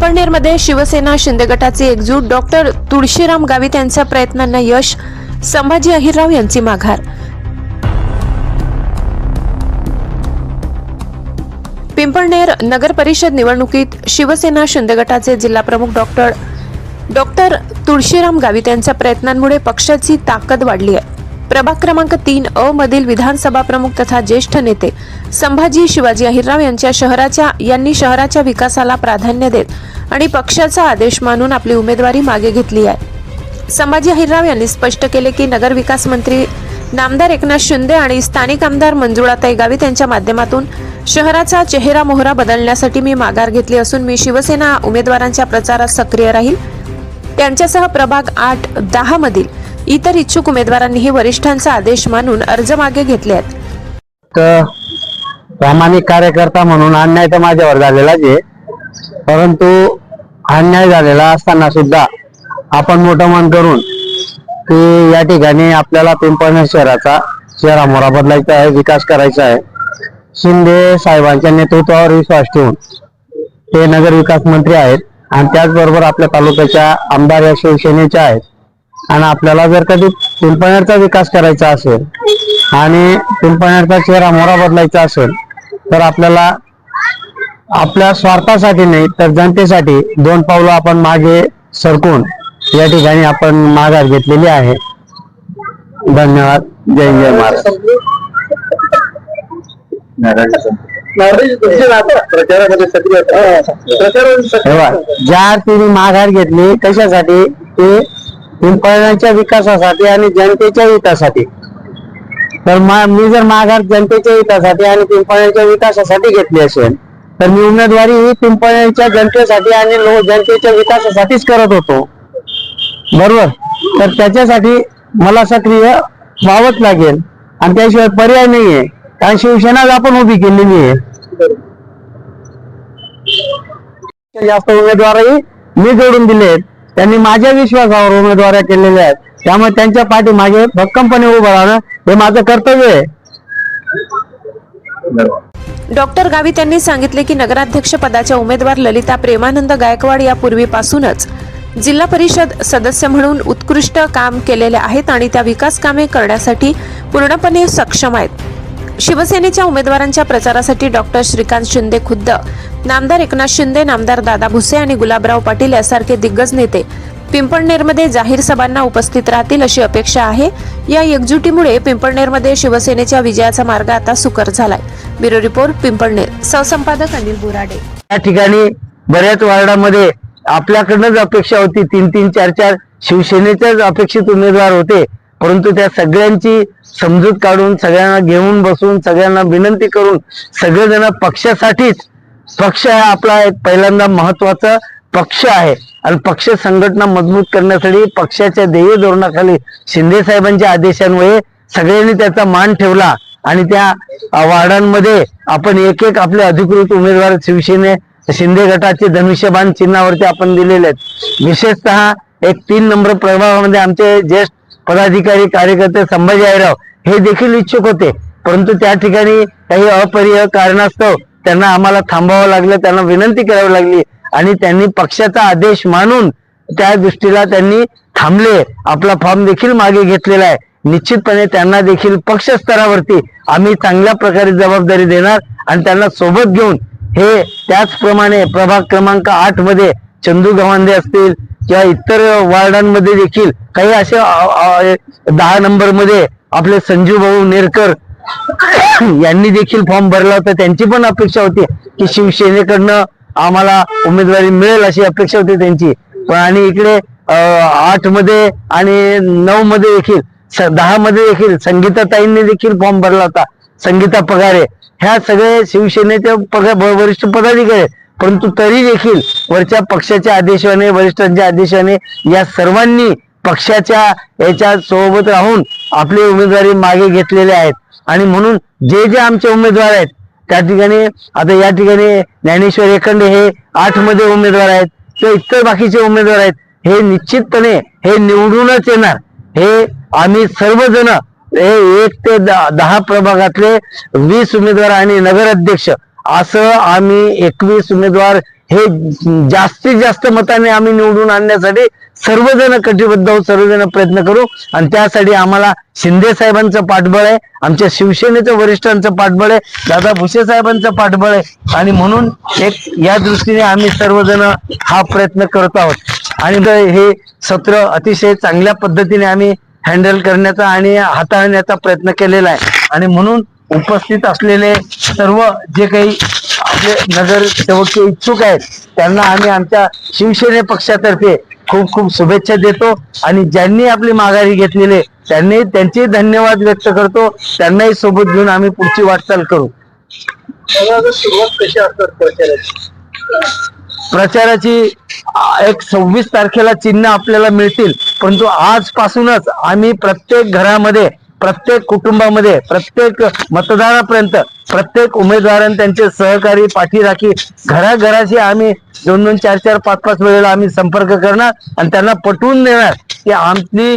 पिंपळनेरमध्ये शिवसेना शिंदे गटाचे एकजूट डॉक्टर तुळशीराम गावित यांच्या प्रयत्नांना यश संभाजी अहिरराव यांची माघार. पिंपळनेर नगर परिषद निवडणुकीत शिवसेना शिंदे गटाचे जिल्हाप्रमुख डॉक्टर डॉक्टर तुळशीराम गावित यांच्या प्रयत्नांमुळे पक्षाची ताकद वाढली आहे. प्रभाग क्रमांक तीन अ मधील विधानसभा प्रमुख तथा ज्येष्ठ नेते संभाजी शिवाजी अहिरराव यांच्या शहराच्या यांनी शहराच्या विकासाला प्राधान्य देत आणि पक्षाचा आदेश मानून आपली उमेदवारी मागे घेतली आहे. संभाजी अहिरराव यांनी स्पष्ट केले की नगर विकास मंत्री नामदार एकनाथ शिंदे आणि स्थानिक आमदार मंजुळाताई गावित यांच्या माध्यमातून शहराचा चेहरा मोहरा बदलण्यासाठी मी माघार घेतली असून मी शिवसेना उमेदवारांच्या प्रचारात सक्रिय राहील. त्यांच्यासह प्रभाग आठ दहा मधील इतर इच्छुक उमेदवारांनीही वरिष्ठांचा आदेश मानून अर्ज मागे घेतले आहेत. तर प्रामाणिक कार्यकर्ता म्हणून अन्याय तर माझ्यावर झालेलाच आहे. परंतु अन्याय झालेला असताना सुद्धा आपण मोठं मन करून की या ठिकाणी आपल्याला पिंपळनेर शहराचा शहरामोरा बदलायचा आहे विकास करायचा आहे. शिंदे साहेबांच्या नेतृत्वावर विश्वास ठेवून ते नगर विकास मंत्री आहेत आणि त्याचबरोबर आपल्या तालुक्याच्या आमदार या शिवसेनेच्या आहेत. आणि आपल्याला जर कधी पिंपळनेरचा विकास करायचा असेल आणि पिंपळनेरचा चेहरा मोरा बदलायचा असेल तर आपल्याला आपल्या स्वार्थासाठी नाही तर जनतेसाठी दोन पावलं आपण मागे सरकून या ठिकाणी आपण माघार घेतलेली आहे. धन्यवाद. जय जय महाराज प्रचारामध्ये सक्रिय तेव्हा ज्या अर्थीने माघार घेतली कशासाठी? ते पिंपळण्याच्या विकासासाठी आणि जनतेच्या हितासाठी. तर मी जर माघार जनतेच्या हितासाठी आणि पिंपळण्याच्या विकासासाठी घेतली असेल तर मी उमेदवारी ही पिंपळण्याच्या जनतेसाठी आणि जनतेच्या विकासासाठीच करत होतो. बरोबर? तर त्याच्यासाठी मला सक्रिय व्हावंच लागेल. आणि त्याशिवाय पर्याय नाहीये. कारण शिवसेनाच आपण उभी केलेली आहे. जास्त उमेदवारही मी जोडून दिलेत. त्यांनी माझ्या विश्वासावर उमेदवाऱ्या केलेल्या आहेत. त्यामुळे त्यांच्या पाठीमागे भक्कमपणे उभं राहणं हे माझं कर्तव्य आहे. डॉक्टर गावित यांनी सांगितले की नगराध्यक्ष पदाच्या उमेदवार ललिता प्रेमानंद गायकवाड यापूर्वीपासूनच जिल्हा परिषद सदस्य म्हणून उत्कृष्ट काम केलेले आहेत आणि त्या विकास कामे करण्यासाठी पूर्णपणे सक्षम आहेत. शिवसेनेच्या उमेदवारांच्या प्रचारासाठी डॉक्टर श्रीकांत शिंदे खुद्द नामदार एकनाथ शिंदे नामदार दादा भुसे आणि गुलाबराव पाटील यासारखे दिग्गज नेते पिंपळनेरमध्ये जाहीर सभांना उपस्थित राहतील अशी अपेक्षा आहे. या एकजुटीमुळे पिंपळनेरमध्ये शिवसेनेच्या विजयाचा मार्ग आता सुकर झालाय. Bureau report Pimpalner. सहसंपादक Anil Burade. या ठिकाणी बऱ्याच वार्डामध्ये आपल्याकडनंच अपेक्षा होती. तीन तीन चार चार शिवसेनेच्याच अपेक्षित उमेदवार होते. परंतु त्या सगळ्यांची समजूत काढून सगळ्यांना घेऊन बसून सगळ्यांना विनंती करून सगळेजण पक्षासाठीच पक्ष हा आपला एक पहिल्यांदा महत्त्वाचा पक्ष आहे. आणि पक्ष संघटना मजबूत करण्यासाठी पक्षाच्या ध्येय धोरणाखाली शिंदे साहेबांच्या आदेशांमुळे सगळ्यांनी त्याचा मान ठेवला. आणि त्या वार्डांमध्ये आपण एक एक आपले अधिकृत उमेदवार शिवसेने शिंदे गटाचे धनुष्यबाण चिन्हावरती आपण दिलेले आहेत. विशेषतः एक तीन नंबर प्रभागामध्ये आमचे ज्येष्ठ पदाधिकारी कार्यकर्ते संभाजी आयराव हे देखील इच्छुक होते. परंतु त्या ठिकाणी काही अपरिय कारणास्तव त्यांना आम्हाला थांबावं लागलं त्यांना विनंती करावी लागली आणि त्यांनी पक्षाचा आदेश मानून त्या दृष्टीला त्यांनी थांबले. आपला फॉर्म देखील मागे घेतलेला आहे. निश्चितपणे त्यांना देखील पक्ष स्तरावरती आम्ही चांगल्या प्रकारे जबाबदारी देणार आणि त्यांना सोबत घेऊन हे त्याचप्रमाणे प्रभाग क्रमांक आठमध्ये चंदू गव्हांदे असतील किंवा इतर वार्डांमध्ये देखील काही असे दहा नंबरमध्ये आपले संजू भाऊ नेरकर यांनी देखील फॉर्म भरला होता. त्यांची पण अपेक्षा होती की शिवसेनेकडनं आम्हाला उमेदवारी मिळेल अशी अपेक्षा होती त्यांची. पण आणि इकडे आठमध्ये आणि नऊ मध्ये देखील स- दहा मध्ये देखील संगीताताईंनी देखील फॉर्म भरला होता. संगीता पगारे. ह्या सगळे शिवसेनेचे पगार वरिष्ठ पदाधिकारी आहेत. परंतु तरी देखील वरच्या पक्षाच्या आदेशाने वरिष्ठांच्या आदेशाने या सर्वांनी पक्षाच्या याच्या सोबत राहून आपली उमेदवारी मागे घेतलेले आहेत. आणि म्हणून जे जे आमचे उमेदवार आहेत त्या ठिकाणी आता या ठिकाणी ज्ञानेश्वर एकंडे हे आठमध्ये उमेदवार आहेत किंवा इतर बाकीचे उमेदवार आहेत हे निश्चितपणे हे निवडूनच येणार. हे आम्ही सर्वजण हे एक ते दहा प्रभागातले वीस उमेदवार आणि नगराध्यक्ष असं आम्ही एकवीस उमेदवार हे जास्तीत जास्त मताने आम्ही निवडून आणण्यासाठी सर्वजण कटिबद्ध आहोत सर्वजण प्रयत्न करू. आणि त्यासाठी आम्हाला शिंदे साहेबांचं पाठबळ आहे आमच्या शिवसेनेचं वरिष्ठांचं पाठबळ आहे दादा भुसे साहेबांचं पाठबळ आहे. आणि म्हणून एक या दृष्टीने आम्ही सर्वजण हा प्रयत्न करत आहोत. आणि हे सत्र अतिशय चांगल्या पद्धतीने आम्ही हँडल करण्याचा आणि हाताळण्याचा प्रयत्न केलेला आहे. आणि म्हणून उपस्थित असलेले सर्व जे काही आपले नगरसेवक इच्छुक आहेत त्यांना आम्ही आमच्या शिवसेने पक्षातर्फे खूप खूप शुभेच्छा देतो. आणि ज्यांनी आपली माघारी घेतलेली त्यांनी त्यांचे धन्यवाद व्यक्त करतो. त्यांनाही सोबत घेऊन आम्ही पुढची वाटचाल करू. सुरुवात कशी असतात प्रचाराची? प्रचाराची एक सव्वीस तारखेला चिन्ह आपल्याला मिळतील. परंतु आजपासूनच आम्ही प्रत्येक घरामध्ये प्रत्येक कुटुंबामध्ये प्रत्येक मतदारापर्यंत प्रत्येक उमेदवारांनी त्यांचे सहकारी पाठीराखी घराघराशी आम्ही दोन दोन चार चार पाच पाच वेळेला आम्ही संपर्क करणार आणि त्यांना पटवून देणार की आमची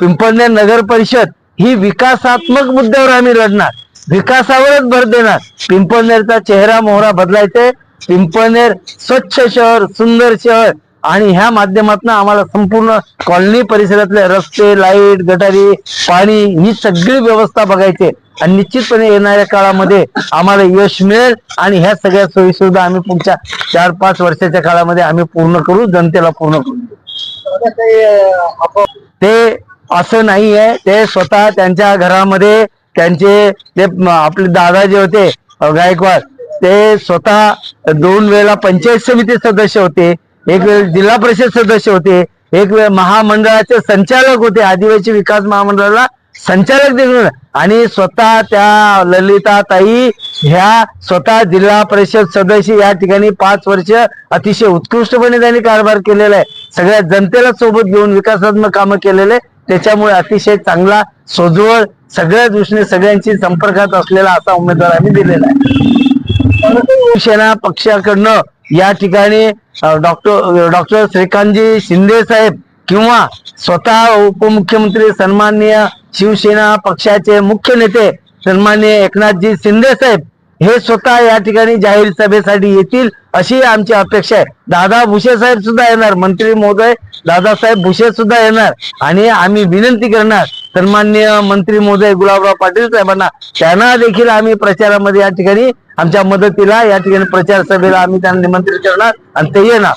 पिंपळनेर नगर परिषद ही विकासात्मक मुद्द्यावर आम्ही लढणार. विकासावरच भर देणार. पिंपळनेरचा चेहरा मोहरा बदलायचे पिंपळनेर स्वच्छ शहर सुंदर शहर आणि ह्या माध्यमातून आम्हाला संपूर्ण कॉलनी परिसरातले रस्ते लाइट गटारी पाणी ही सगळी व्यवस्था बघायची आणि निश्चितपणे येणाऱ्या काळामध्ये आम्हाला यश मिळेल आणि ह्या सगळ्या सोयी सुविधा आम्ही पुढच्या चार पाच वर्षाच्या काळामध्ये आम्ही पूर्ण करू जनतेला पूर्ण करू. ते असं नाही आहे ते स्वतः त्यांच्या घरामध्ये त्यांचे ते आपले दादा जे होते गायकवाड ते स्वतः दोन वेळेला पंचायत समिती सदस्य होते. एक वेळ जिल्हा परिषद सदस्य होते एक वेळ महामंडळाचे संचालक होते आदिवासी विकास महामंडळाला संचालक देखील आणि स्वतः त्या ललिता ताई ह्या स्वतः जिल्हा परिषद सदस्य या ठिकाणी पाच वर्ष अतिशय उत्कृष्टपणे त्यांनी कारभार केलेला आहे. सगळ्या जनतेला सोबत घेऊन विकासात्मक कामं केलेले त्याच्यामुळे अतिशय चांगला सोजवळ सगळ्या दृष्टीने सगळ्यांशी संपर्कात असलेला असा उमेदवार आम्ही दिलेला आहे. शिवसेना पक्षाकडनं या ठिकाणी डॉक्टर डॉक्टर श्रीकांतजी शिंदे साहेब किंवा स्वतः उपमुख्यमंत्री सन्माननीय शिवसेना पक्षाचे मुख्य नेते सन्माननीय एकनाथजी शिंदे साहेब हे स्वतः या ठिकाणी जाहीर सभेसाठी येतील अशी आमची अपेक्षा आहे. दादा भुसे साहेब सुद्धा येणार मंत्री महोदय दादासाहेब भुसे सुद्धा येणार आणि आम्ही विनंती करणार सन्माननीय मंत्री महोदय गुलाबराव पाटील साहेबांना. त्यांना देखील आम्ही प्रचारामध्ये या ठिकाणी आमच्या मदतीला या ठिकाणी प्रचार सभेला आम्ही त्यांना निमंत्रित करणार आणि ते येणार.